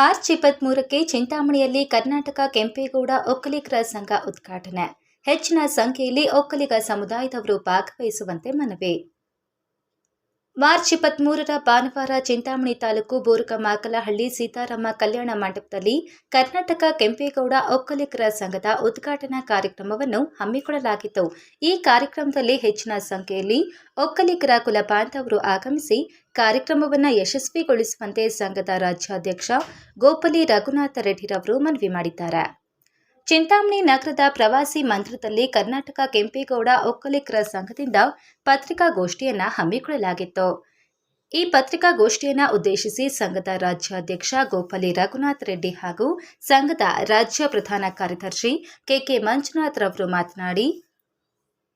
March ಇಪ್ಪತ್ಮೂರಕ್ಕೆ ಚಿಂತಾಮಣಿಯಲ್ಲಿ ಕರ್ನಾಟಕ ಕೆಂಪೇಗೌಡ ಒಕ್ಕಲಿಗರ ಸಂಘ ಉದ್ಘಾಟನೆ. ಹೆಚ್ಚಿನ ಸಂಖ್ಯೆಯಲ್ಲಿ ಒಕ್ಕಲಿಗ ಸಮುದಾಯದವರು ಭಾಗವಹಿಸುವಂತೆ ಮನವಿ. ಮಾರ್ಚ್ ಇಪ್ಪತ್ಮೂರರ ಭಾನುವಾರ ಚಿಂತಾಮಣಿ ತಾಲೂಕು ಬೋರುಕಮಾಕಲಹಳ್ಳಿ ಸೀತಾರಾಮ ಕಲ್ಯಾಣ ಮಂಟಪದಲ್ಲಿ ಕರ್ನಾಟಕ ಕೆಂಪೇಗೌಡ ಒಕ್ಕಲಿಗರ ಸಂಘದ ಉದ್ಘಾಟನಾ ಕಾರ್ಯಕ್ರಮವನ್ನು ಹಮ್ಮಿಕೊಳ್ಳಲಾಗಿತ್ತು. ಈ ಕಾರ್ಯಕ್ರಮದಲ್ಲಿ ಹೆಚ್ಚಿನ ಸಂಖ್ಯೆಯಲ್ಲಿ ಒಕ್ಕಲಿಗರ ಕುಲ ಬಾಂಧವರು ಆಗಮಿಸಿ ಕಾರ್ಯಕ್ರಮವನ್ನು ಯಶಸ್ವಿಗೊಳಿಸುವಂತೆ ಸಂಘದ ರಾಜ್ಯಾಧ್ಯಕ್ಷ ಗೋಪಲಿ ರಘುನಾಥ ರೆಡ್ಡಿರವರು ಮನವಿ ಮಾಡಿದ್ದಾರೆ. ಚಿಂತಾಮಣಿ ನಗರದ ಪ್ರವಾಸಿ ಮಂದಿರದಲ್ಲಿ ಕರ್ನಾಟಕ ಕೆಂಪೇಗೌಡ ಒಕ್ಕಲಿಗರ ಸಂಘದಿಂದ ಪತ್ರಿಕಾಗೋಷ್ಠಿಯನ್ನು ಹಮ್ಮಿಕೊಳ್ಳಲಾಗಿತ್ತು. ಈ ಪತ್ರಿಕಾಗೋಷ್ಠಿಯನ್ನು ಉದ್ದೇಶಿಸಿ ಸಂಘದ ರಾಜ್ಯಾಧ್ಯಕ್ಷ ಗೋಪಾಲಿ ರಘುನಾಥ್ ರೆಡ್ಡಿ ಹಾಗೂ ಸಂಘದ ರಾಜ್ಯ ಪ್ರಧಾನ ಕಾರ್ಯದರ್ಶಿ ಕೆಕೆ ಮಂಜುನಾಥ್ ರವರು ಮಾತನಾಡಿ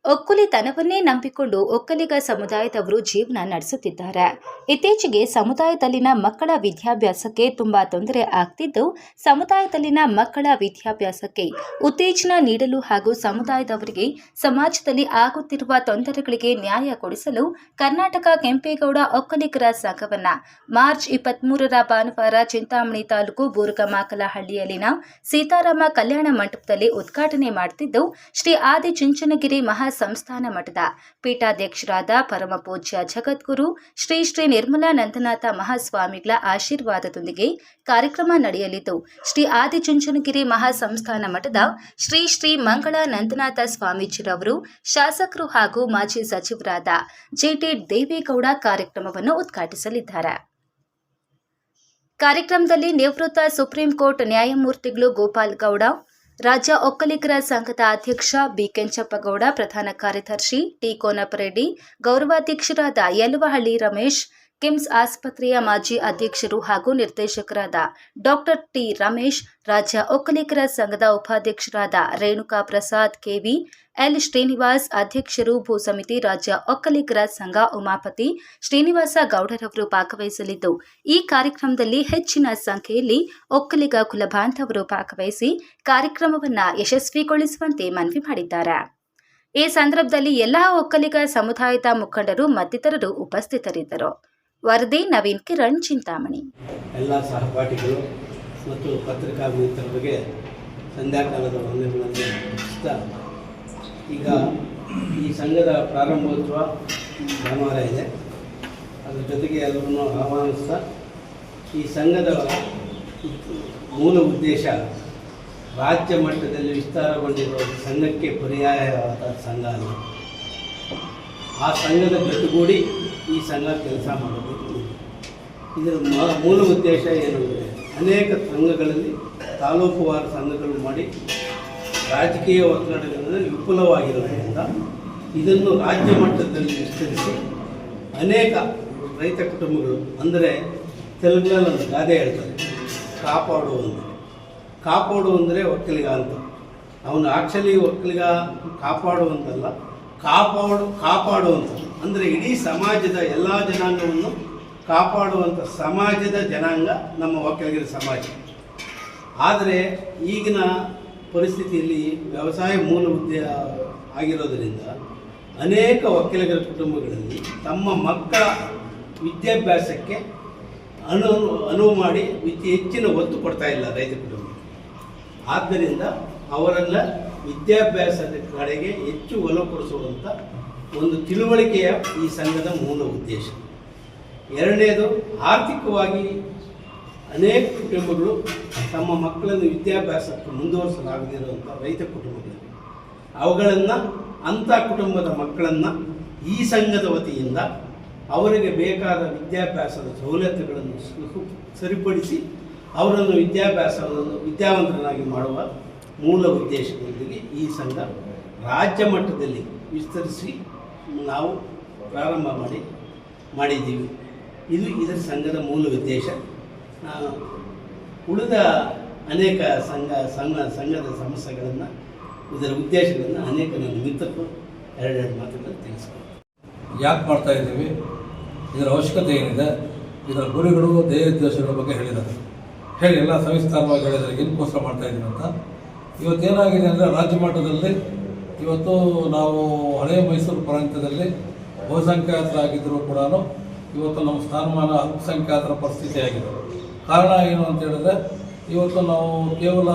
ಒಕ್ಕಲಿತನವನ್ನೇ ನಂಬಿಕೊಂಡು ಒಕ್ಕಲಿಗ ಸಮುದಾಯದವರು ಜೀವನ ನಡೆಸುತ್ತಿದ್ದಾರೆ. ಇತ್ತೀಚೆಗೆ ಸಮುದಾಯದಲ್ಲಿನ ಮಕ್ಕಳ ವಿದ್ಯಾಭ್ಯಾಸಕ್ಕೆ ತುಂಬಾ ತೊಂದರೆ ಆಗ್ತಿದ್ದು, ಸಮುದಾಯದಲ್ಲಿನ ಮಕ್ಕಳ ವಿದ್ಯಾಭ್ಯಾಸಕ್ಕೆ ಉತ್ತೇಜನ ನೀಡಲು ಹಾಗೂ ಸಮುದಾಯದವರಿಗೆ ಸಮಾಜದಲ್ಲಿ ಆಗುತ್ತಿರುವ ತೊಂದರೆಗಳಿಗೆ ನ್ಯಾಯ ಕೊಡಿಸಲು ಕರ್ನಾಟಕ ಕೆಂಪೇಗೌಡ ಒಕ್ಕಲಿಗರ ಸಂಘವನ್ನ ಮಾರ್ಚ್ ಇಪ್ಪತ್ಮೂರರ ಭಾನುವಾರ ಚಿಂತಾಮಣಿ ತಾಲೂಕು ಬೂರ್ಗಮಾಕಲಹಳ್ಳಿಯಲ್ಲಿನ ಸೀತಾರಾಮ ಕಲ್ಯಾಣ ಮಂಟಪದಲ್ಲಿ ಉದ್ಘಾಟನೆ ಮಾಡುತ್ತಿದ್ದು ಶ್ರೀ ಆದಿಚುಂಚನಗಿರಿ ಮಹಾ ಸಂಸ್ಥಾನ ಮಠದ ಪೀಠಾಧ್ಯಕ್ಷರಾದ ಪರಮ ಪೂಜ್ಯ ಜಗದ್ಗುರು ಶ್ರೀ ಶ್ರೀ ನಿರ್ಮಲಾ ನಂದನಾಥ ಮಹಾಸ್ವಾಮಿಗಳ ಆಶೀರ್ವಾದದೊಂದಿಗೆ ಕಾರ್ಯಕ್ರಮ ನಡೆಯಲಿದ್ದು, ಶ್ರೀ ಆದಿಚುಂಚನಗಿರಿ ಮಹಾಸಂಸ್ಥಾನ ಮಠದ ಶ್ರೀ ಶ್ರೀ ಮಂಗಳಾನಂದನಾಥ ಸ್ವಾಮೀಜಿರವರು, ಶಾಸಕರು ಹಾಗೂ ಮಾಜಿ ಸಚಿವರಾದ ಜಿಟಿ ದೇವೇಗೌಡ ಕಾರ್ಯಕ್ರಮವನ್ನು ಉದ್ಘಾಟಿಸಲಿದ್ದಾರೆ. ಕಾರ್ಯಕ್ರಮದಲ್ಲಿ ನಿವೃತ್ತ ಸುಪ್ರೀಂ ಕೋರ್ಟ್ ನ್ಯಾಯಮೂರ್ತಿಗಳು ಗೋಪಾಲ್ ಗೌಡ ರಾಜ್ಯ ಒಕ್ಕಲಿಗರ ಸಂಘದ ಅಧ್ಯಕ್ಷ ಬಿ ಕೆಂಚಪ್ಪಗೌಡ ಪ್ರಧಾನ ಕಾರ್ಯದರ್ಶಿ ಟಿ ಕೋನಪರೆಡ್ಡಿ ಗೌರವಾಧ್ಯಕ್ಷರಾದ ಯಲುವಹಳ್ಳಿ ರಮೇಶ್, ಕಿಮ್ಸ್ ಆಸ್ಪತ್ರೆಯ ಮಾಜಿ ಅಧ್ಯಕ್ಷರು ಹಾಗೂ ನಿರ್ದೇಶಕರಾದ ಡಾಕ್ಟರ್ ಟಿ ರಮೇಶ್, ರಾಜ್ಯ ಒಕ್ಕಲಿಗರ ಸಂಘದ ಉಪಾಧ್ಯಕ್ಷರಾದ Renuka Prasad K V L Srinivas ಅಧ್ಯಕ್ಷರು ಭೂ ಸಮಿತಿ ರಾಜ್ಯ ಒಕ್ಕಲಿಗರ ಸಂಘ ಉಮಾಪತಿ ಶ್ರೀನಿವಾಸ ಗೌಡರವರು ಭಾಗವಹಿಸಲಿದ್ದು, ಈ ಕಾರ್ಯಕ್ರಮದಲ್ಲಿ ಹೆಚ್ಚಿನ ಸಂಖ್ಯೆಯಲ್ಲಿ ಒಕ್ಕಲಿಗ ಕುಲಬಾಂಧವರು ಭಾಗವಹಿಸಿ ಕಾರ್ಯಕ್ರಮವನ್ನು ಯಶಸ್ವಿಗೊಳಿಸುವಂತೆ ಮನವಿ ಮಾಡಿದ್ದಾರೆ. ಈ ಸಂದರ್ಭದಲ್ಲಿ ಎಲ್ಲಾ ಒಕ್ಕಲಿಗ ಸಮುದಾಯದ ಮುಖಂಡರು, ಮತ್ತಿತರರು ಉಪಸ್ಥಿತರಿದ್ದರು. ವರದಿ ನವೀನ್ ಕಿರಣ್, ಚಿಂತಾಮಣಿ. ಎಲ್ಲ ಸಹಪಾಠಿಗಳು ಮತ್ತು ಪತ್ರಿಕಾ ಈಗ ಈ ಸಂಘದ ಪ್ರಾರಂಭೋತ್ಸವ ಭಾನುವಾರ ಇದೆ. ಅದರ ಜೊತೆಗೆ ಎಲ್ಲರನ್ನು ಆಹ್ವಾನಿಸ್ತಾ ಈ ಸಂಘದ ಮೂಲ ಉದ್ದೇಶ ರಾಜ್ಯ ಮಟ್ಟದಲ್ಲಿ ವಿಸ್ತಾರಗೊಂಡಿರುವ ಸಂಘಕ್ಕೆ ಪರ್ಯಾಯವಾದ ಸಂಘ ಅಲ್ಲ. ಆ ಸಂಘದ ಜೊತೆಗೂಡಿ ಈ ಸಂಘ ಕೆಲಸ ಮಾಡಬೇಕು. ಇದರ ಮೂಲ ಉದ್ದೇಶ ಏನು ಅಂದರೆ ಅನೇಕ ಸಂಘಗಳಲ್ಲಿ ತಾಲೂಕುವಾರ ಸಂಘಗಳು ಮಾಡಿ ರಾಜಕೀಯ ಒತ್ತಡಗಳಲ್ಲಿ ವಿಪುಲವಾಗಿರೋದ್ರಿಂದ ಇದನ್ನು ರಾಜ್ಯ ಮಟ್ಟದಲ್ಲಿ ವಿಸ್ತರಿಸಿ ಅನೇಕ ರೈತ ಕುಟುಂಬಗಳು, ಅಂದರೆ ತೆಲುಗಿನಲ್ಲಿ ಗಾದೆ ಹೇಳ್ತಾರೆ, ಕಾಪಾಡು ಅಂದರೆ ಕಾಪಾಡು ಅಂದರೆ ಒಕ್ಕಲಿಗ ಅಂತ. ಅವನು ಆಕ್ಚುಲಿ ಒಕ್ಕಲಿಗ ಕಾಪಾಡುವಂತಲ್ಲ ಕಾಪಾಡು ಕಾಪಾಡುವಂತ ಅಂದರೆ ಇಡೀ ಸಮಾಜದ ಎಲ್ಲ ಜನಾಂಗವನ್ನು ಕಾಪಾಡುವಂಥ ಸಮಾಜದ ಜನಾಂಗ ನಮ್ಮ ಒಕ್ಕಲಿಗರ ಸಮಾಜ. ಆದರೆ ಈಗಿನ ಪರಿಸ್ಥಿತಿಯಲ್ಲಿ ವ್ಯವಸಾಯ ಮೂಲ ಹುದ್ದೆ ಆಗಿರೋದರಿಂದ ಅನೇಕ ಒಕ್ಕಲಿಗರ ಕುಟುಂಬಗಳಲ್ಲಿ ತಮ್ಮ ಮಕ್ಕಳ ವಿದ್ಯಾಭ್ಯಾಸಕ್ಕೆ ಅನು, ಅನುವು ಮಾಡಿ ವಿದ್ಯೆ ಹೆಚ್ಚಿನ ಒತ್ತು ಕೊಡ್ತಾ ಇಲ್ಲ ರೈತ ಕುಟುಂಬ. ಆದ್ದರಿಂದ ಅವರೆಲ್ಲ ವಿದ್ಯಾಭ್ಯಾಸದ ಕಡೆಗೆ ಹೆಚ್ಚು ಒಲವು ಕೊಡಿಸುವಂಥ ಒಂದು ತಿಳುವಳಿಕೆಯ ಈ ಸಂಘದ ಮೂಲ ಉದ್ದೇಶ. ಎರಡನೇದು, ಆರ್ಥಿಕವಾಗಿ ಅನೇಕ ಕುಟುಂಬಗಳು ತಮ್ಮ ಮಕ್ಕಳನ್ನು ವಿದ್ಯಾಭ್ಯಾಸಕ್ಕೆ ಮುಂದುವರಿಸಲಾಗದಿರುವಂಥ ರೈತ ಕುಟುಂಬಗಳಿವೆ ಅವುಗಳನ್ನು ಅಂಥ ಕುಟುಂಬದ ಮಕ್ಕಳನ್ನು ಈ ಸಂಘದ ವತಿಯಿಂದ ಅವರಿಗೆ ಬೇಕಾದ ವಿದ್ಯಾಭ್ಯಾಸದ ಸವಲತ್ತುಗಳನ್ನು ಸರಿಪಡಿಸಿ ಅವರನ್ನು ವಿದ್ಯಾಭ್ಯಾಸವನ್ನು ವಿದ್ಯಾವಂತರನ್ನಾಗಿ ಮಾಡುವ ಮೂಲ ಉದ್ದೇಶದೊಂದಿಗೆ ಈ ಸಂಘ ರಾಜ್ಯ ಮಟ್ಟದಲ್ಲಿ ವಿಸ್ತರಿಸಿ ನಾವು ಪ್ರಾರಂಭ ಮಾಡಿ, ಮಾಡಿದ್ದೀವಿ. ಇದು ಇದರ ಸಂಘದ ಮೂಲ ಉದ್ದೇಶ. ಉಳಿದ ಅನೇಕ ಸಂಘ ಸಂಘ, ಸಂಘದ ಸಮಸ್ಯೆಗಳನ್ನು, ಇದರ ಉದ್ದೇಶಗಳನ್ನು ಅನೇಕ ನನ್ನ ಮಿತ್ರರು ಎರಡೆರಡು ಮಾತುಗಳನ್ನು ತಿಳಿಸ್ಕೊಂಡು ಯಾಕೆ ಮಾಡ್ತಾ ಇದ್ದೀವಿ? ಇದರ ಅವಶ್ಯಕತೆ ಏನಿದೆ? ಇದರ ಗುರಿಗಳು, ಧ್ಯೇಯ ಉದ್ದೇಶಗಳ ಬಗ್ಗೆ ಹೇಳಿದ್ದಾರೆ. ಹೇಳಿ, ಎಲ್ಲ ಸವಿಸ್ತಾರವಾಗಿ ಹೇಳಿದ್ದಾರೆ ಏನಕ್ಕೋಸ್ಕರ ಮಾಡ್ತಾ ಇದ್ದೀನಿ ಅಂತ. ಇವತ್ತೇನಾಗಿದೆ ಅಂದರೆ, ರಾಜ್ಯ ಮಟ್ಟದಲ್ಲಿ ಇವತ್ತು ನಾವು ಹಳೆಯ ಮೈಸೂರು ಪ್ರಾಂತ್ಯದಲ್ಲಿ ಬಹುಸಂಖ್ಯಾತರಾಗಿದ್ದರೂ ಕೂಡ ಇವತ್ತು ನಮ್ಮ ಸ್ಥಾನಮಾನ ಅಲ್ಪಸಂಖ್ಯಾತರ ಪರಿಸ್ಥಿತಿ ಆಗಿದೆ ಕಾರಣ ಏನು ಅಂತ ಹೇಳಿದ್ರೆ, ಇವತ್ತು ನಾವು ಕೇವಲ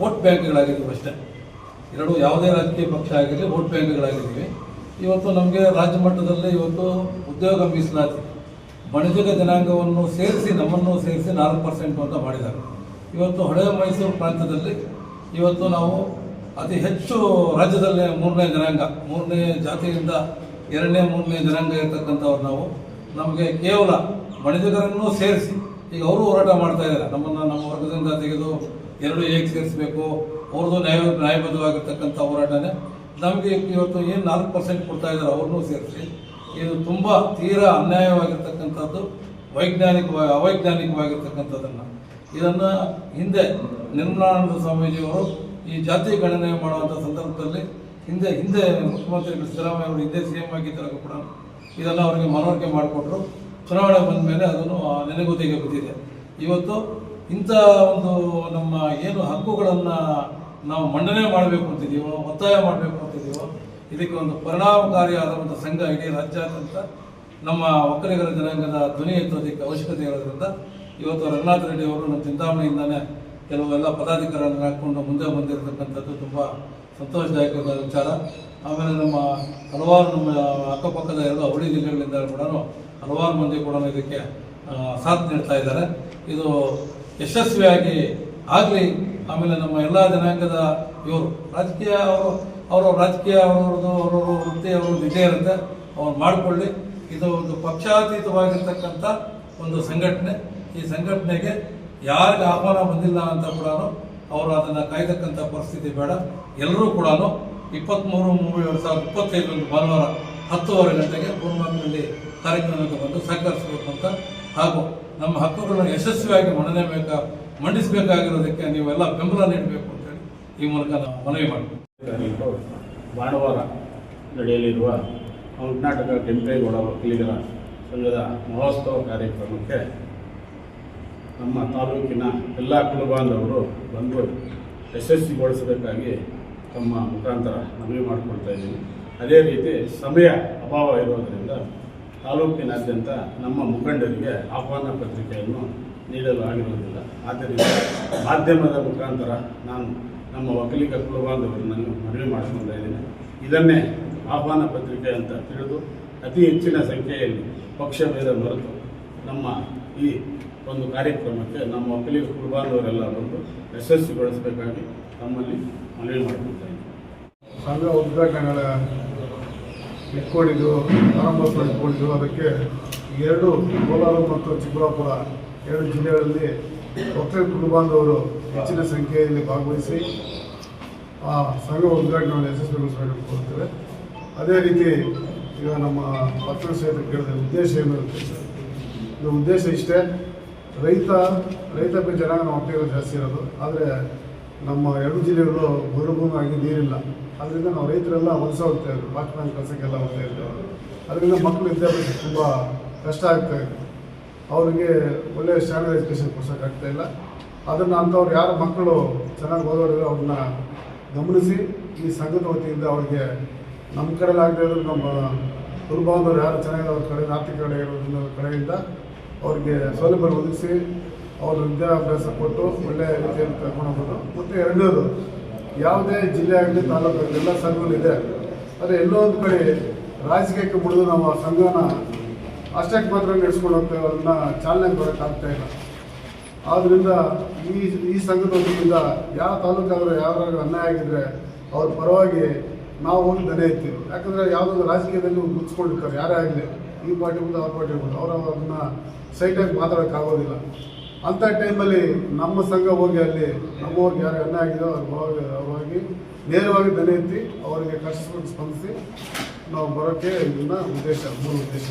ವೋಟ್ ಬ್ಯಾಂಕ್ಗಳಾಗಿದ್ದೀವಿ ಅಷ್ಟೇ. ಎರಡು ಯಾವುದೇ ರಾಜಕೀಯ ಪಕ್ಷ ಆಗಿರಲಿ ವೋಟ್ ಬ್ಯಾಂಕ್ಗಳಾಗಿದ್ದೀವಿ. ಇವತ್ತು ನಮಗೆ ರಾಜ್ಯ ಮಟ್ಟದಲ್ಲಿ ಇವತ್ತು ಉದ್ಯೋಗ ಮೀಸಲಾತಿ ಬಣಜಿಗ ಜನಾಂಗವನ್ನು ಸೇರಿಸಿ ನಮ್ಮನ್ನು ಸೇರಿಸಿ ನಾಲ್ಕು ಪರ್ಸೆಂಟು ಅಂತ ಮಾಡಿದ್ದಾರೆ. ಇವತ್ತು ಹಳೆಯ ಮೈಸೂರು ಪ್ರಾಂತ್ಯದಲ್ಲಿ ಇವತ್ತು ನಾವು ಅತಿ ಹೆಚ್ಚು ರಾಜ್ಯದಲ್ಲೇ ಮೂರನೇ ಜನಾಂಗ ಮೂರನೇ ಜಾತಿಯಿಂದ ಎರಡನೇ, ಮೂರನೇ ಜನಾಂಗ ಇರ್ತಕ್ಕಂಥವ್ರು ನಾವು. ನಮಗೆ ಕೇವಲ ಬಣಿಜಗರನ್ನು ಸೇರಿಸಿ ಈಗ ಅವರು ಹೋರಾಟ ಮಾಡ್ತಾ ಇದ್ದಾರೆ. ನಮ್ಮನ್ನು ನಮ್ಮ ವರ್ಗದಿಂದ ತೆಗೆದು ಎರಡು ಹೇಗೆ ಸೇರಿಸಬೇಕು. ಅವ್ರದ್ದು ನ್ಯಾಯ ನ್ಯಾಯಬದ್ಧವಾಗಿರ್ತಕ್ಕಂಥ ಹೋರಾಟನೇ. ನಮಗೆ ಇವತ್ತು ಏನು ನಾಲ್ಕು ಪರ್ಸೆಂಟ್ ಕೊಡ್ತಾ ಇದ್ದಾರೆ ಅವ್ರನ್ನೂ ಸೇರಿಸಿ. ಇದು ತುಂಬ ತೀರಾ ಅನ್ಯಾಯವಾಗಿರ್ತಕ್ಕಂಥದ್ದು, ವೈಜ್ಞಾನಿಕವಾಗಿ ಅವೈಜ್ಞಾನಿಕವಾಗಿರ್ತಕ್ಕಂಥದ್ದನ್ನು. ಇದನ್ನು ಹಿಂದೆ ನಿರ್ಮಲಾನಂದ ಸ್ವಾಮೀಜಿಯವರು ಈ ಜಾತಿ ಗಣನೆ ಮಾಡುವಂಥ ಸಂದರ್ಭದಲ್ಲಿ ಹಿಂದೆ ಹಿಂದೆ ಮುಖ್ಯಮಂತ್ರಿಗಳು ಸಿದ್ದರಾಮಯ್ಯ ಅವರು ಹಿಂದೆ ಸಿ ಎಂ ಕೂಡ ಇದನ್ನು ಅವರಿಗೆ ಮನವರಿಕೆ ಮಾಡಿಕೊಟ್ರು. ಚುನಾವಣೆ ಬಂದ ಮೇಲೆ ಅದನ್ನು ನೆನೆಗುದಿಗೆ ಬಿದ್ದಿದೆ. ಇವತ್ತು ಇಂಥ ಒಂದು ನಮ್ಮ ಏನು ಹಕ್ಕುಗಳನ್ನು ನಾವು ಮಂಡನೆ ಮಾಡಬೇಕು ಅಂತಿದ್ದೀವೋ ಒತ್ತಾಯ ಮಾಡಬೇಕು ಅಂತಿದ್ದೀವೋ ಇದಕ್ಕೆ ಒಂದು ಪರಿಣಾಮಕಾರಿಯಾದ ಒಂದು ಸಂಘ ಇಡೀ ರಾಜ್ಯಾದ್ಯಂತ ನಮ್ಮ ಒಕ್ಕಲಿಗರ ಜನಾಂಗದ ಧ್ವನಿ ಎತ್ತೋದಕ್ಕೆ ಅವಶ್ಯಕತೆ ಇರೋದ್ರಿಂದ ಇವತ್ತು ರಘುನಾಥ್ ರೆಡ್ಡಿ ಅವರು ನಮ್ಮ ಚಿಂತಾಮಣಿಯಿಂದನೇ ಕೆಲವೆಲ್ಲ ಪದಾಧಿಕಾರಿಗಳನ್ನು ಹಾಕ್ಕೊಂಡು ಮುಂದೆ ಬಂದಿರತಕ್ಕಂಥದ್ದು ತುಂಬ ಸಂತೋಷದಾಯಕವಾದ ವಿಚಾರ. ಆಮೇಲೆ ನಮ್ಮ ಹಲವಾರು ನಮ್ಮ ಅಕ್ಕಪಕ್ಕದ ಎಲ್ಲ ಅವಳಿ ಜಿಲ್ಲೆಗಳಿಂದ ಕೂಡ ಹಲವಾರು ಮಂದಿ ಕೂಡ ಇದಕ್ಕೆ ಸಾಥ್ ನೀಡ್ತಾ ಇದ್ದಾರೆ. ಇದು ಯಶಸ್ವಿಯಾಗಿ ಆಗಲಿ. ಆಮೇಲೆ ನಮ್ಮ ಎಲ್ಲ ಜನಾಂಗದ ಇವರು, ರಾಜಕೀಯ ಅವರು, ಅವರ ರಾಜಕೀಯ ಅವರದ್ದು ಅವರವ್ರ ವೃತ್ತಿ, ಅವರು ನಿಜೆ ಇರುತ್ತೆ. ಅವ್ರು ಮಾಡಿಕೊಳ್ಳಿ. ಇದು ಒಂದು ಪಕ್ಷಾತೀತವಾಗಿರ್ತಕ್ಕಂಥ ಒಂದು ಸಂಘಟನೆ. ಈ ಸಂಘಟನೆಗೆ ಯಾರಿಗೆ ಆಹ್ವಾನ ಬಂದಿಲ್ಲ ಅಂತ ಕೂಡ ಅವರು ಅದನ್ನು ಕಾಯ್ತಕ್ಕಂಥ ಪರಿಸ್ಥಿತಿ ಬೇಡ. ಎಲ್ಲರೂ ಕೂಡ ಇಪ್ಪತ್ತ್ಮೂರು ಮೂರು, ಎರಡು ಸಾವಿರದ ಇಪ್ಪತ್ತೈದರಂದು ಭಾನುವಾರ ಹತ್ತುವರೆ ಗಂಟೆಗೆ ಪೂರ್ಣಮಾನಲ್ಲಿ ಕಾರ್ಯಕ್ರಮಕ್ಕೆ ಬಂದು ಸಹಕರಿಸಬೇಕು ಅಂತ ಹಾಗೂ ನಮ್ಮ ಹಕ್ಕುಗಳನ್ನು ಯಶಸ್ವಿಯಾಗಿ ಮಂಡನೆ ಬೇಕ ಮಂಡಿಸಬೇಕಾಗಿರೋದಕ್ಕೆ ನೀವೆಲ್ಲ ಬೆಂಬಲ ನೀಡಬೇಕು ಅಂತೇಳಿ ಈ ಮೂಲಕ ನಾವು ಮನವಿ ಮಾಡ್ತೀವಿ. ಭಾನುವಾರ ನಡೆಯಲಿರುವ ಕರ್ನಾಟಕ ಕೆಂಪೇಗೌಡ ಒಕ್ಕಲಿಗರ ಸಂಘದ ಮಹೋತ್ಸವ ಕಾರ್ಯಕ್ರಮಕ್ಕೆ ನಮ್ಮ ತಾಲೂಕಿನ ಎಲ್ಲ ಕುಟುಂಬಾಂಧವರು ಬಂದು ಯಶಸ್ವಿಗೊಳಿಸಬೇಕಾಗಿ ತಮ್ಮ ಮುಖಾಂತರ ಮನವಿ ಮಾಡಿಕೊಳ್ತಾ ಇದ್ದೀನಿ ಅದೇ ರೀತಿ ಸಮಯ ಅಭಾವ ಇರೋದರಿಂದ ತಾಲೂಕಿನಾದ್ಯಂತ ನಮ್ಮ ಮುಖಂಡರಿಗೆ ಆಹ್ವಾನ ಪತ್ರಿಕೆಯನ್ನು ನೀಡಲು ಆಗಿರುವುದಿಲ್ಲ. ಆದ್ದರಿಂದ ಮಾಧ್ಯಮದ ಮುಖಾಂತರ ನಾನು ನಮ್ಮ ಒಕ್ಕಲಿಗ ಕುಲಬಾಂಧವರನ್ನು ಮನವಿ ಮಾಡಿಕೊಳ್ತಾ ಇದ್ದೇನೆ. ಇದನ್ನೇ ಆಹ್ವಾನ ಪತ್ರಿಕೆ ಅಂತ ತಿಳಿದು ಅತಿ ಹೆಚ್ಚಿನ ಸಂಖ್ಯೆಯಲ್ಲಿ ಪಕ್ಷ ಪಕ್ಷಭೇದ ಮರೆತು ನಮ್ಮ ಈ ಒಂದು ಕಾರ್ಯಕ್ರಮಕ್ಕೆ ನಮ್ಮ ಒಕ್ಕಲಿಗ ಕುಲಬಾಂಧವರೆಲ್ಲ ಬಂದು ಯಶಸ್ವಿಗೊಳಿಸಬೇಕಾಗಿ ತಮ್ಮಲ್ಲಿ ಮನವಿ ಮಾಡಿಕೊಳ್ತಾ ಇದ್ದೀನಿ. ಸಂಘ ಉದ್ಘಾಟನೆಗಳ ಇಟ್ಕೊಂಡಿದ್ದು ಆರಂಭ ಇಟ್ಕೊಂಡಿದ್ದು ಅದಕ್ಕೆ ಎರಡು ಕೋಲಾರ ಮತ್ತು ಚಿಕ್ಕಬಳ್ಳಾಪುರ, ಎರಡು ಜಿಲ್ಲೆಗಳಲ್ಲಿ ಒಕ್ಕಲಿಗ ಕುಟುಂಬಾಂಧವರು ಹೆಚ್ಚಿನ ಸಂಖ್ಯೆಯಲ್ಲಿ ಭಾಗವಹಿಸಿ, ಆ ಸಂಘ ಉದ್ಘಾಟನೆಯನ್ನು ಯಶಸ್ವಿಗೊಳಿಸಬೇಕಂತೇವೆ ಅದೇ ರೀತಿ ಈಗ ನಮ್ಮ ಪತ್ರ ಕ್ಷೇತ್ರ ಕೇಳಿದ ಉದ್ದೇಶ ಏನಿರುತ್ತೆ ಇದು ಉದ್ದೇಶ ಇಷ್ಟೇ. ರೈತ ರೈತಾಪಿ ಜನಾಂಗ ನಮ್ಮ ಜಾಸ್ತಿ ಇರೋದು. ಆದರೆ ನಮ್ಮ ಎರಡು ಜಿಲ್ಲೆಗಳು ಮರುಭೂಮಿ ಆಗಿ ನೀರಿಲ್ಲ. ಅದರಿಂದ ನಾವು ರೈತರೆಲ್ಲ ಹೊಲಸ ಹೋಗ್ತಾ ಇದ್ರು. ಪಾಕಿಸ್ತಾನ ಕೆಲಸಕ್ಕೆಲ್ಲ ಹೋಗ್ತಾ ಇದ್ರು. ಅದರಿಂದ ಮಕ್ಕಳು ವಿದ್ಯಾಭ್ಯಾಸ ತುಂಬ ಕಷ್ಟ ಆಗ್ತಾ ಅವರಿಗೆ ಒಳ್ಳೆಯ ಸ್ಟ್ಯಾಂಡರ್ಡ್ ಎಜುಕೇಷನ್ ಕೊಡ್ಸೋಕ್ಕಾಗ್ತಾ ಇಲ್ಲ. ಅದನ್ನು ಅಂಥವ್ರು ಯಾರು ಮಕ್ಕಳು ಚೆನ್ನಾಗಿ ಓದೋರಿಲ್ಲ, ಅವ್ರನ್ನ ಗಮನಿಸಿ ಈ ಸಂಘದ ವತಿಯಿಂದ ಅವರಿಗೆ ನಮ್ಮ ಕಡೆಯಲ್ಲಿ ಆಗದೆ ಇದ್ರು ನಮ್ಮ ಕುಟುಂಬದವ್ರು ಯಾರು ಚೆನ್ನಾಗಿರೋ ಕಡೆ ಆರ್ಥಿಕ ಕಡೆ ಇರೋದ್ರ ಕಡೆಯಿಂದ ಅವರಿಗೆ ಸೌಲಭ್ಯ ಒದಗಿಸಿ ಅವ್ರ ವಿದ್ಯಾಭ್ಯಾಸ ಕೊಟ್ಟು ಒಳ್ಳೆಯ ರೀತಿಯಲ್ಲಿ ಕರ್ಕೊಂಡು ಹೋಗೋದು ಮತ್ತು ಎರಡನೇದು, ಯಾವುದೇ ಜಿಲ್ಲೆ ಆಗಲಿ ತಾಲೂಕು ಆಗಲಿ, ಎಲ್ಲ ಸಂಘಗಳಿದೆ ಆದರೆ ಎಲ್ಲೋ ಒಂದು ಕಡೆ ರಾಜಕೀಯಕ್ಕೆ ಮುಡಿದು ನಾವು ಆ ಸಂಘನ ಅಷ್ಟಕ್ಕೆ ಮಾತ್ರ ನಡೆಸ್ಕೊಂಡು ಹೋಗ್ತೇವೆ ಅದನ್ನ ಚಾಲನೆ ಕೊಡೋಕ್ಕಾಗ್ತಾ ಇಲ್ಲ. ಆದ್ದರಿಂದ ಈ ಈ ಸಂಘದ ವತಿಯಿಂದ ಯಾವ ತಾಲೂಕಾದರೂ ಯಾರಾದ್ರೂ ಅನ್ಯಾಯ ಆಗಿದ್ರೆ ಅವ್ರ ಪರವಾಗಿ ನಾವು ಹೋಗಿ ದನೆ ಇರ್ತೀವಿ ಯಾಕಂದರೆ ಯಾವುದಾದ್ರು ರಾಜಕೀಯದಲ್ಲಿ ಮುಚ್ಕೊಂಡಿರ್ತಾರೆ. ಯಾರೇ ಆಗಲಿ, ಈ ಪಾರ್ಟಿ ಮುಂದೆ ಆ ಪಾರ್ಟಿ ಬಂದು, ಅವರು ಅದನ್ನು ಸೈಟಾಗಿ ಮಾತಾಡೋಕ್ಕಾಗೋದಿಲ್ಲ. ಅಂಥ ಟೈಮಲ್ಲಿ ನಮ್ಮ ಸಂಘ ಹೋಗಿ ಅಲ್ಲಿ ನಮ್ಮವ್ರಿಗೆ ಯಾರು ಅನ್ನ ಆಗಿದೋ ಅವ್ರ ಹೋಗಿ ನೇರವಾಗಿ ದನ ಎತ್ತಿ ಅವರಿಗೆ ಕಷ್ಟ ಸ್ಪಂದಿಸಿ ನಾವು ಬರೋಕ್ಕೆ ಇದನ್ನ ಉದ್ದೇಶ, ಮೂರು ಉದ್ದೇಶ